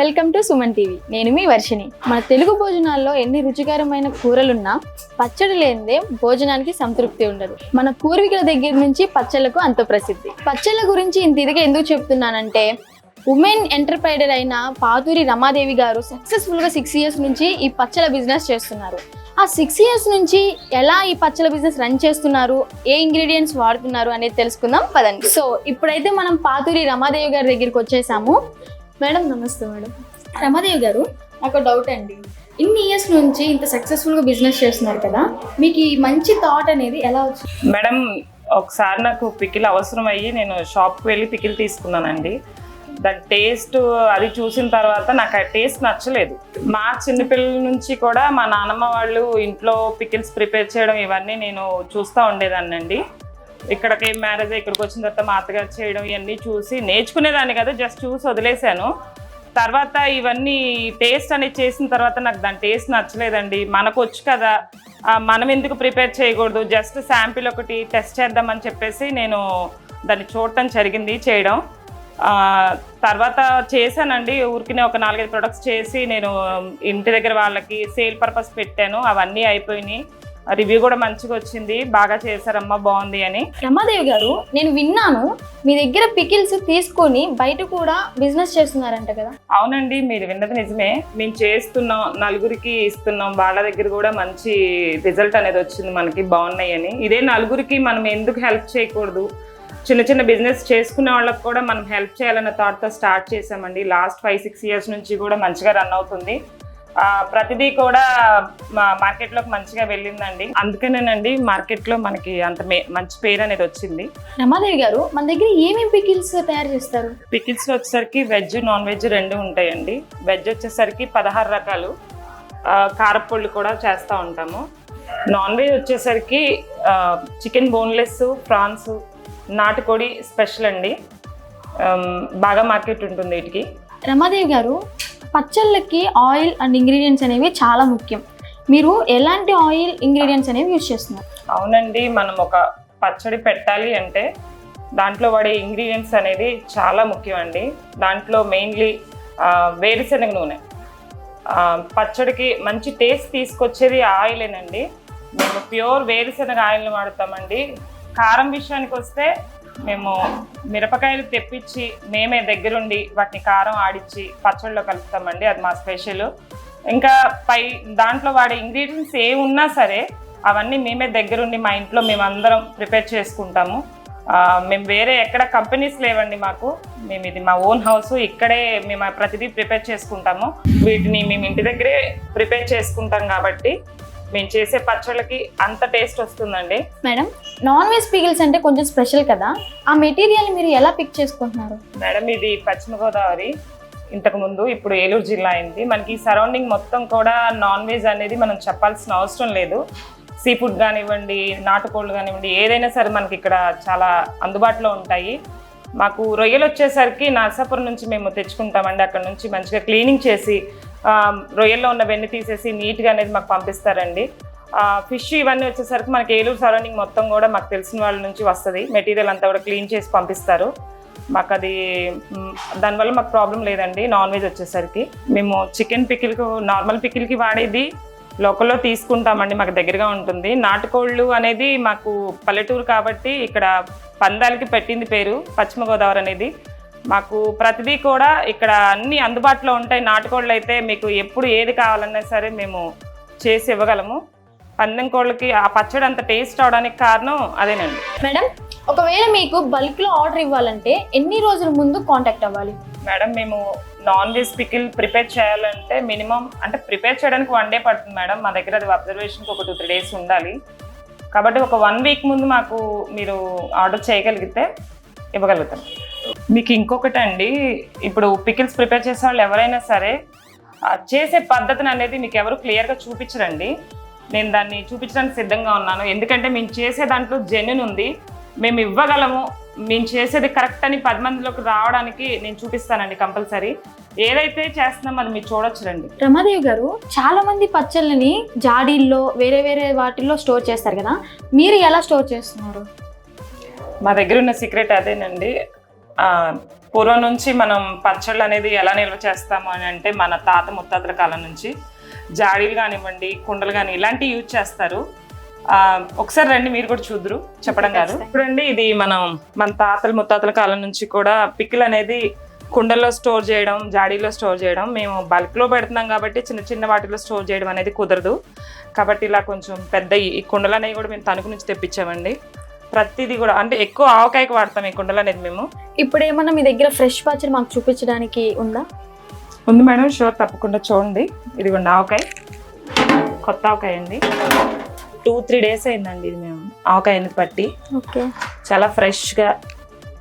Welcome to Suman TV. నేను మీ వర్షిని మన తెలుగు భోజనాల్లో ఎన్ని రుచికరమైన కూరలున్నా పచ్చడి లేనిదే భోజనానికి సంతృప్తి ఉండదు. మన పూర్వీకుల దగ్గర నుంచి పచ్చళ్ళకు అంత ప్రసిద్ధి. పచ్చళ్ళ గురించి ఇంత ఇదిగా ఎందుకు చెప్తున్నానంటే ఉమెన్ ఎంటర్ప్రైడర్ అయిన పాతూరి రమాదేవి గారు సక్సెస్ఫుల్గా సిక్స్ ఇయర్స్ నుంచి ఈ పచ్చల బిజినెస్ చేస్తున్నారు. ఆ సిక్స్ ఇయర్స్ నుంచి ఎలా ఈ పచ్చల బిజినెస్ రన్ చేస్తున్నారు ఏ ఇంగ్రీడియంట్స్ వాడుతున్నారు అనేది తెలుసుకుందాం పదండి. సో ఇప్పుడైతే మనం పాతూరి రమాదేవి గారి దగ్గరికి వచ్చేసాము. మేడం నమస్తే మేడం. రమాదేవి గారు నాకు డౌట్ అండి. ఇన్ని ఇయర్స్ నుంచి ఇంత సక్సెస్ఫుల్గా బిజినెస్ చేస్తున్నారు కదా మీకు ఈ మంచి థాట్ అనేది ఎలా వచ్చింది? మేడం ఒకసారి నాకు పికిల్ అవసరం అయ్యి నేను షాప్కి వెళ్ళి పికిల్ తీసుకున్నానండి. దాని టేస్ట్ అది చూసిన తర్వాత నాకు ఆ టేస్ట్ నచ్చలేదు. మా చిన్నపిల్లల నుంచి కూడా మా నాన్నమ్మ వాళ్ళు ఇంట్లో పికిల్స్ ప్రిపేర్ చేయడం ఇవన్నీ నేను చూస్తూ ఉండేదాన్నండి. ఇక్కడికి మ్యారేజ్ ఇక్కడికి వచ్చిన తర్వాత మా అత్తగారు చేయడం ఇవన్నీ చూసి నేర్చుకునేదాన్ని కదా జస్ట్ చూసి వదిలేశాను. తర్వాత ఇవన్నీ టేస్ట్ అనేది చేసిన తర్వాత నాకు దాని టేస్ట్ నచ్చలేదండి. మనకు వచ్చు కదా మనం ఎందుకు ప్రిపేర్ చేయకూడదు జస్ట్ శాంపిల్ ఒకటి టెస్ట్ చేద్దామని చెప్పేసి నేను దాన్ని చూడటం జరిగింది చేయడం. తర్వాత చేశానండి ఊరికినే ఒక నాలుగైదు ప్రొడక్ట్స్ చేసి నేను ఇంటి దగ్గర వాళ్ళకి సేల్ పర్పస్ పెట్టాను అవన్నీ అయిపోయినాయి. రివ్యూ కూడా మంచిగా వచ్చింది. బాగా చేశారమ్మా బాగుంది అని. రమాదేవి గారు నేను విన్నాను మీ దగ్గర పికిల్స్ తీసుకొని బయట కూడా బిజినెస్ చేస్తున్నారంట కదా. అవునండి మీరు విన్నది నిజమే. మేము చేస్తున్నాం నలుగురికి ఇస్తున్నాం. వాళ్ళ దగ్గర కూడా మంచి రిజల్ట్ అనేది వచ్చింది మనకి బాగున్నాయి అని. ఇదే నలుగురికి మనం ఎందుకు హెల్ప్ చేయకూడదు? చిన్న చిన్న బిజినెస్ చేసుకునే వాళ్ళకి కూడా మనం హెల్ప్ చేయాలన్న థాట్తో స్టార్ట్ చేసామండి లాస్ట్ ఫైవ్ సిక్స్ ఇయర్స్ నుంచి కూడా మంచిగా రన్ అవుతుంది. ప్రతిదీ కూడా మా మార్కెట్లోకి మంచిగా వెళ్ళిందండి. అందుకనేనండి మార్కెట్లో మనకి అంత మంచి పేరు అనేది వచ్చింది. రమాదేవి గారు మన దగ్గర ఏమేమి పికిల్స్ తయారు చేస్తారు? పికిల్స్ వచ్చేసరికి వెజ్ నాన్ వెజ్ రెండు ఉంటాయండి. వెజ్ వచ్చేసరికి పదహారు రకాలు. కారపొళ్ళు కూడా చేస్తూ ఉంటాము. నాన్ వెజ్ వచ్చేసరికి చికెన్ బోన్లెస్ ప్రాన్స్ నాటుకోడి స్పెషల్ అండి. బాగా మార్కెట్ ఉంటుంది వీటికి. రమాదేవి గారు పచ్చళ్ళకి ఆయిల్ అండ్ ఇంగ్రీడియంట్స్ అనేవి చాలా ముఖ్యం. మీరు ఎలాంటి ఆయిల్ ఇంగ్రీడియంట్స్ అనేవి యూజ్ చేస్తున్నారు? అవునండి మనం ఒక పచ్చడి పెట్టాలి అంటే దాంట్లో వాడే ఇంగ్రీడియంట్స్ అనేది చాలా ముఖ్యం అండి దాంట్లో మెయిన్లీ వేరుశనగ నూనె. పచ్చడికి మంచి టేస్ట్ తీసుకొచ్చేది ఆయిలేనండి. మేము ప్యూర్ వేరుశనగ ఆయిల్ని వాడతామండి. కారం విషయానికి వస్తే మేము మిరపకాయలు తెప్పించి మేమే దగ్గరుండి వాటిని కారం ఆడిచ్చి పచ్చళ్ళలో కలుపుతామండి అది మా స్పెషల్. ఇంకా పై దాంట్లో వాడే ఇంగ్రీడియంట్స్ ఏ ఉన్నా సరే అవన్నీ మేమే దగ్గరుండి మా ఇంట్లో మేమందరం ప్రిపేర్ చేసుకుంటాము. మేము వేరే ఎక్కడ కంపెనీస్ లేవండి మాకు. మేము ఇది మా ఓన్ హౌస్ ఇక్కడే మేము ప్రతిదీ ప్రిపేర్ చేసుకుంటాము. వీటిని మేము ఇంటి దగ్గరే ప్రిపేర్ చేసుకుంటాం కాబట్టి మేము చేసే పచ్చళ్ళకి అంత టేస్ట్ వస్తుందండి. మేడం నాన్ వెజ్ పికిల్స్ అంటే కొంచెం స్పెషల్ కదా? ఆ మెటీరియల్ మీరు ఎలా పిక్ చేసుకుంటున్నారు? మేడం ఇది పశ్చిమ గోదావరి. ఇంతకు ముందు ఇప్పుడు ఏలూరు జిల్లా అయింది. మనకి సరౌండింగ్ మొత్తం కూడా నాన్ వెజ్ అనేది మనం చెప్పాల్సిన అవసరం లేదు. సీ ఫుడ్ కానివ్వండి నాటుకోళ్ళు కానివ్వండి ఏదైనా సరే మనకి ఇక్కడ చాలా అందుబాటులో ఉంటాయి. మాకు రొయ్యలు వచ్చేసరికి నర్సాపురం నుంచి మేము తెచ్చుకుంటామండి. అక్కడ నుంచి మంచిగా క్లీనింగ్ చేసి రొయ్యల్లో ఉన్న వెన్ని తీసేసి నీట్గా అనేది మాకు పంపిస్తారండి. ఫిష్ ఇవన్నీ వచ్చేసరికి మనకి ఏలూరు సరౌండింగ్ మొత్తం కూడా మాకు తెలిసిన వాళ్ళ నుంచి వస్తుంది. మెటీరియల్ అంతా కూడా క్లీన్ చేసి పంపిస్తారు. మాకు అది దానివల్ల మాకు ప్రాబ్లం లేదండి. నాన్ వెజ్ వచ్చేసరికి మేము చికెన్ పికిల్కి నార్మల్ పికిల్కి వాడేది లోకల్లో తీసుకుంటామండి. మాకు దగ్గరగా ఉంటుంది. నాటుకోళ్ళు అనేది మాకు పల్లెటూరు కాబట్టి ఇక్కడ పందాలకి పెట్టింది పేరు పశ్చిమ గోదావరి అనేది. మాకు ప్రతిదీ కూడా ఇక్కడ అన్ని అందుబాటులో ఉంటాయి. నాటుకోళ్ళు అయితే మీకు ఎప్పుడు ఏది కావాలన్నా సరే మేము చేసి ఇవ్వగలము. పందెం కోళ్ళకి ఆ పచ్చడి అంత టేస్ట్ అవడానికి కారణం అదేనండి. మేడం ఒకవేళ మీకు బల్క్లో ఆర్డర్ ఇవ్వాలంటే ఎన్ని రోజుల ముందు కాంటాక్ట్ అవ్వాలి? మేడం మేము నాన్ వెజ్ పికిల్ ప్రిపేర్ చేయాలంటే మినిమం అంటే ప్రిపేర్ చేయడానికి వన్ డే పడుతుంది మేడం. మా దగ్గర అది అబ్జర్వేషన్కి ఒక టూ త్రీ డేస్ ఉండాలి. కాబట్టి ఒక వన్ వీక్ ముందు మాకు మీరు ఆర్డర్ చేయగలిగితే ఇవ్వగలుగుతాం. మీకు ఇంకొకటి అండి ఇప్పుడు పికిల్స్ ప్రిపేర్ చేసే వాళ్ళు ఎవరైనా సరే చేసే పద్ధతిని అనేది మీకు ఎవరు క్లియర్గా చూపించరండి. నేను దాన్ని చూపించడానికి సిద్ధంగా ఉన్నాను. ఎందుకంటే మేము చేసే దాంట్లో జెన్యున్ ఉంది. మేము ఇవ్వగలము. మేము చేసేది కరెక్ట్ అని పది మందిలోకి రావడానికి నేను చూపిస్తానండి కంపల్సరీ ఏదైతే చేస్తున్నామో అది మీరు చూడొచ్చు రండి రమాదేవి గారు చాలా మంది పచ్చళ్ళని జాడీల్లో వేరే వేరే వాటిల్లో స్టోర్ చేస్తారు కదా. మీరు ఎలా స్టోర్ చేస్తున్నారు? మా దగ్గర ఉన్న సీక్రెట్ అదేనండి. పూర్వం నుంచి మనం పచ్చళ్ళు అనేది ఎలా నిల్వ చేస్తాము అని అంటే మన తాత ముత్తాతల కాలం నుంచి జాడీలు కానివ్వండి కుండలు కానీ ఇలాంటివి యూజ్ చేస్తారు. ఒకసారి రండి మీరు కూడా చూద్దరు చెప్పడం గారు చూడండి ఇది మనం మన తాతల ముత్తాతల కాలం నుంచి కూడా పికిల్ అనేది కుండల్లో స్టోర్ చేయడం జాడీలో స్టోర్ చేయడం మేము బల్క్లో పెడుతున్నాం కాబట్టి చిన్న చిన్న వాటిలో స్టోర్ చేయడం అనేది కుదరదు. కాబట్టి ఇలా కొంచెం పెద్ద ఈ- ఈ కుండలు అనేవి కూడా మేము తణుకు నుంచి తెప్పించామండి. ప్రతిదీ కూడా అంటే ఎక్కువ ఆవకాయకి వాడతాం ఈ కుండలు అనేది మేము. ఇప్పుడు ఏమన్నా మీ దగ్గర ఫ్రెష్ పచ్చడి మాకు చూపించడానికి ఉందా? ఉంది మేడం షూర్ తప్పకుండా చూడండి. ఇదిగోండి ఆవకాయ. కొత్త ఆవకాయ అండి. టూ త్రీ డేస్ అయిందండి ఇది మేము. ఆవకాయ అనేది పట్టి? ఓకే. చాలా ఫ్రెష్గా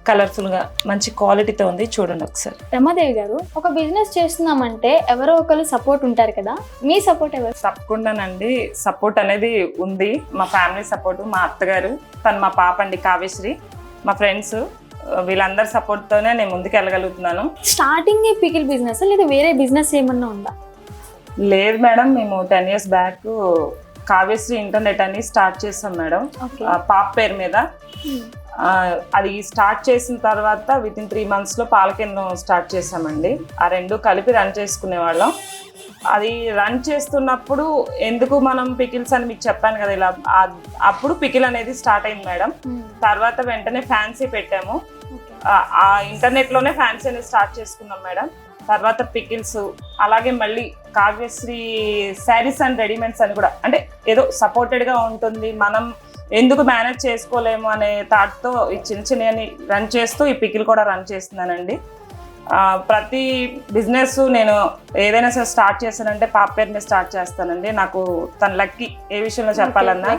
కలర్ఫుల్గా మంచి క్వాలిటీతో ఉంది. చూడండి ఒకసారి. రమాదేవి గారు ఒక బిజినెస్ చేస్తున్నామంటే ఎవరో ఒకరు సపోర్ట్ ఉంటారు కదా? మీ సపోర్ట్ ఎవరు? తప్పకుండానండి. సపోర్ట్ అనేది ఉంది. మా ఫ్యామిలీ సపోర్ట్ మా అత్తగారు తను మా పాప అండి కావ్యశ్రీ మా ఫ్రెండ్స్ వీళ్ళందరి సపోర్ట్తోనే నేను ముందుకు వెళ్ళగలుగుతున్నాను. స్టార్టింగ్ పికిల్ బిజినెస్ లేదా వేరే బిజినెస్ ఏమన్నా ఉందా? లేదు మేడం మేము ten years back Kavyasri internet అని స్టార్ట్ చేసాం మేడం. పాప పేరు మీద. అది స్టార్ట్ చేసిన తర్వాత విత్ ఇన్ త్రీ మంత్స్లో పాలకేంద్రం స్టార్ట్ చేసామండి ఆ రెండు కలిపి రన్ చేసుకునే వాళ్ళం. అది రన్ చేస్తున్నప్పుడు ఎందుకు మనం పికిల్స్ అని మీకు చెప్పాను కదా ఇలా అప్పుడు పికిల్ అనేది స్టార్ట్ అయింది మేడం. తర్వాత వెంటనే ఫ్యాన్సీ పెట్టాము. ఆ- ఆ ఇంటర్నెట్లోనే ఫ్యాన్సీ అనేది స్టార్ట్ చేసుకున్నాం మేడం. తర్వాత పికిల్స్ అలాగే మళ్ళీ కావ్యశ్రీ శారీస్ అండ్ రెడీమేడ్స్ అని కూడా అంటే ఏదో సపోర్టెడ్గా ఉంటుంది. మనం ఎందుకు మేనేజ్ చేసుకోలేము అనే థాట్తో ఈ చిన్న చిన్నవి రన్ చేస్తూ ఈ పికిల్ కూడా రన్ చేస్తున్నానండి. ప్రతి బిజినెస్ నేను ఏదైనా సరే స్టార్ట్ చేస్తానంటే పాప పేరు మీద స్టార్ట్ చేస్తానండి. నాకు తన లక్కీ ఏ విషయంలో చెప్పాలన్నా.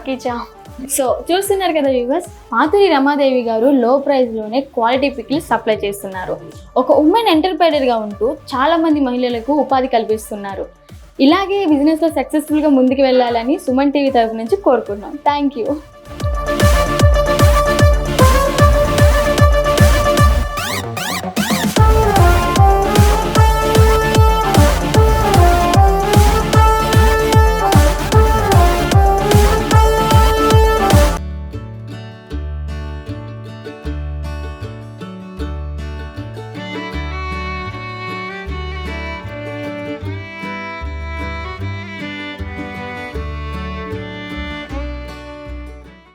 సో చూస్తున్నారు కదా వ్యూవర్స్ మాధురి రమాదేవి గారు లో ప్రైస్లోనే క్వాలిటీ పిక్లు సప్లై చేస్తున్నారు. ఒక ఉమెన్ ఎంటర్ప్రైనర్గా ఉంటూ చాలా మంది మహిళలకు ఉపాధి కల్పిస్తున్నారు. ఇలాగే బిజినెస్లో సక్సెస్ఫుల్గా ముందుకు వెళ్ళాలని సుమన్ టీవీ తరపు నుంచి కోరుకుంటున్నాం. Thank you